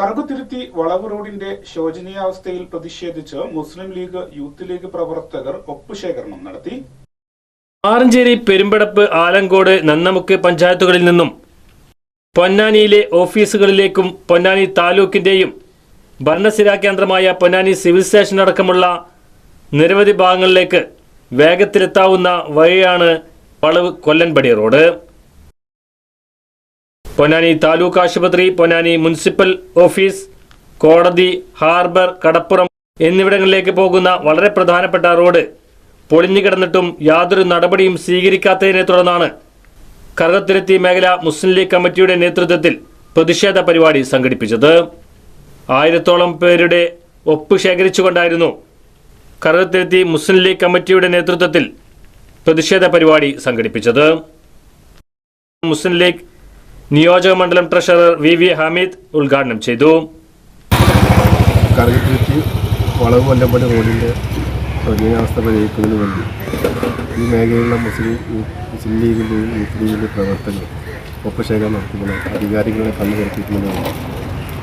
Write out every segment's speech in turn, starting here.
കറുകുത്തിരുത്തി വളവ് റോഡിന്റെ ശോചനീയാവസ്ഥയിൽ പ്രതിഷേധിച്ച് മുസ്ലിം ലീഗ് യൂത്ത് ലീഗ് പ്രവർത്തകർ ഒപ്പുശേഖരണം നടത്തി. ആറഞ്ചേരി പെരുമ്പടപ്പ് ആലങ്കോട് നന്നമുക്ക് പഞ്ചായത്തുകളിൽ നിന്നും പൊന്നാനിയിലെ ഓഫീസുകളിലേക്കും പൊന്നാനി താലൂക്കിന്റെയും ഭരണസിരാ കേന്ദ്രമായ പൊന്നാനി സിവിൽ സ്റ്റേഷൻ അടക്കമുള്ള നിരവധി ഭാഗങ്ങളിലേക്ക് വേഗത്തിലെത്താവുന്ന വഴിയാണ് വളവ് കൊല്ലൻപടി റോഡ്. പൊന്നാനി താലൂക്ക് ആശുപത്രി പൊന്നാനി മുനിസിപ്പൽ ഓഫീസ് കോടതി ഹാർബർ കടപ്പുറം എന്നിവിടങ്ങളിലേക്ക് പോകുന്ന വളരെ പ്രധാനപ്പെട്ട റോഡ്. പൊളിഞ്ഞു കിടന്നിട്ടും യാതൊരു നടപടിയും സ്വീകരിക്കാത്തതിനെ തുടർന്നാണ് കറുകത്തിരുത്തി മേഖല മുസ്ലിം ലീഗ് കമ്മിറ്റിയുടെ നേതൃത്വത്തിൽ പ്രതിഷേധ പരിപാടി സംഘടിപ്പിച്ചത്. ആയിരത്തോളം പേരുടെ ഒപ്പ് ശേഖരിച്ചുകൊണ്ടായിരുന്നു കറുകത്തിരുത്തി മുസ്ലിം ലീഗ് കമ്മിറ്റിയുടെ നേതൃത്വത്തിൽ പ്രതിഷേധ പരിപാടി സംഘടിപ്പിച്ചത്. മുസ്ലിം ലീഗ് നിയോജക മണ്ഡലം ട്രഷറർ വി വി ഹമീദ് ഉദ്ഘാടനം ചെയ്തു. വളവ് കൊല്ലമ്പടി റോഡിന്റെ ശോചനീയാവസ്ഥ പരിഹരിക്കുന്നതിന് വേണ്ടി ഈ മേഖലയിലുള്ള മുസ്ലിം മുസ്ലിം ലീഗിന്റെയും യൂത്ത് ലീഗിന്റെ പ്രവർത്തകർ ഒപ്പശേഖരം നടത്തുന്നത് അധികാരികളെ കണ്ണു കരുത്തിക്കുന്നതാണ്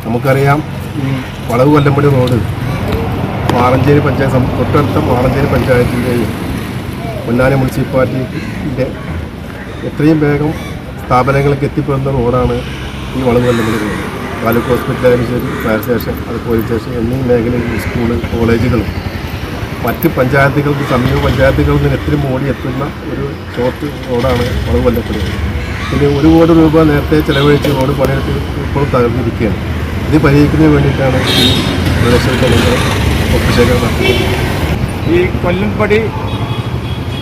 നമുക്കറിയാം ഈ വളവ് കൊല്ലമ്പടി റോഡ് മാളഞ്ചേരി പഞ്ചായത്ത് തൊട്ടടുത്ത മാളഞ്ചേരി പഞ്ചായത്തിന്റെയും പൊന്നാനി മുനിസിപ്പാലിറ്റിന്റെ എത്രയും വേഗം സ്ഥാപനങ്ങൾക്ക് എത്തിപ്പെടുന്ന റോഡാണ് ഈ വളവ് കൊല്ലമ്പടി റോഡ് താലൂക്ക് ഹോസ്പിറ്റലായാലും ശരി ഫയർ സ്റ്റേഷൻ അത് പോലീസ് സ്റ്റേഷൻ എന്നീ മേഖലയിൽ സ്കൂൾ കോളേജുകളും മറ്റ് പഞ്ചായത്തുകൾക്ക് സമീപ പഞ്ചായത്തുകളിൽ നിന്ന് എത്തിരി മോടി എത്തുന്ന ഒരു ഷോർട്ട് റോഡാണ് വളവ് കൊല്ലപ്പെടുന്നത് പിന്നെ ഒരു കോടി രൂപ നേരത്തെ ചിലവഴിച്ച് റോഡ് പണിയെടുത്ത് ഇപ്പോഴും തകർന്നിരിക്കുകയാണ്. ഇത് പരിഹരിക്കുന്നതിന് വേണ്ടിയിട്ടാണ് ഈ പ്രദേശത്തെ ഒപ്പശേഖരം നടത്തുന്നത്. ഈ കൊല്ലംപടി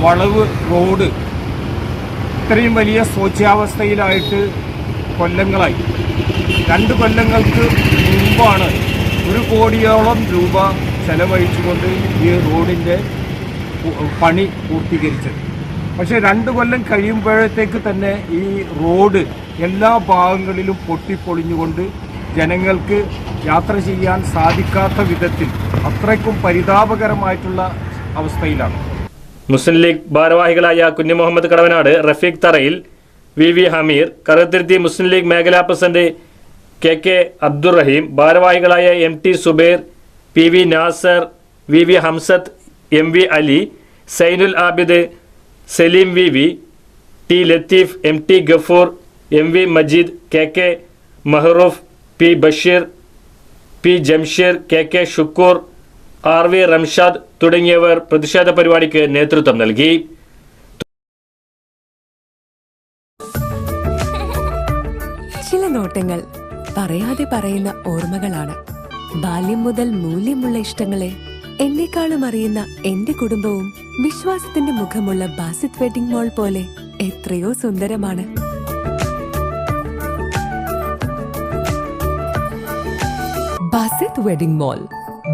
വളവ് റോഡ് ഇത്രയും വലിയ ശോച്യാവസ്ഥയിലായിട്ട് കൊല്ലങ്ങളായി. രണ്ട് കൊല്ലങ്ങൾക്ക് മുമ്പാണ് ഒരു കോടിയോളം രൂപ ചെലവഴിച്ചുകൊണ്ട് ഈ റോഡിന്റെ പണി പൂർത്തീകരിച്ചത്. പക്ഷേ രണ്ട് കൊല്ലം കഴിയുമ്പോഴത്തേക്ക് തന്നെ ഈ റോഡ് എല്ലാ ഭാഗങ്ങളിലും പൊട്ടിപ്പൊളിഞ്ഞുകൊണ്ട് ജനങ്ങൾക്ക് യാത്ര ചെയ്യാൻ സാധിക്കാത്ത വിധത്തിൽ അത്രയ്ക്കും പരിതാപകരമായിട്ടുള്ള അവസ്ഥയിലാണ്. മുസ്ലിം ലീഗ് ഭാരവാഹികളായ കുഞ്ഞു മുഹമ്മദ് കടവനാട് റഫീഖ് തറയിൽ വി വി ഹമീർ കറുത്തിരുത്തി മുസ്ലിം ലീഗ് മേഖലാ പ്രസിഡന്റ് കെ കെ അബ്ദുറഹീം ഭാരവാഹികളായ M T Zubair P V Nasar V V Hamzath M V Ali Zainul Abid Saleem V V T Latheef M T Gafoor M V Majeed K K Mahroof P Basheer P Jamsheer K K Shukkur R V Ramshad തുടങ്ങിയവർ പ്രതിഷേധ പരിപാടിക്ക് നേതൃത്വം നൽകി. ചില നോട്ടങ്ങൾ പറയാതെ പറയുന്ന ഓർമ്മകളാണ്. ബാല്യം മുതൽ മൂല്യമുള്ള ഇഷ്ടങ്ങളെ എന്നെക്കാളും അറിയുന്ന എന്റെ കുടുംബവും വിശ്വാസത്തിന്റെ മുഖമുള്ള ബാസിത് വെഡിംഗ് മോൾ പോലെ എത്രയോ സുന്ദരമാണ്. Basith wedding mall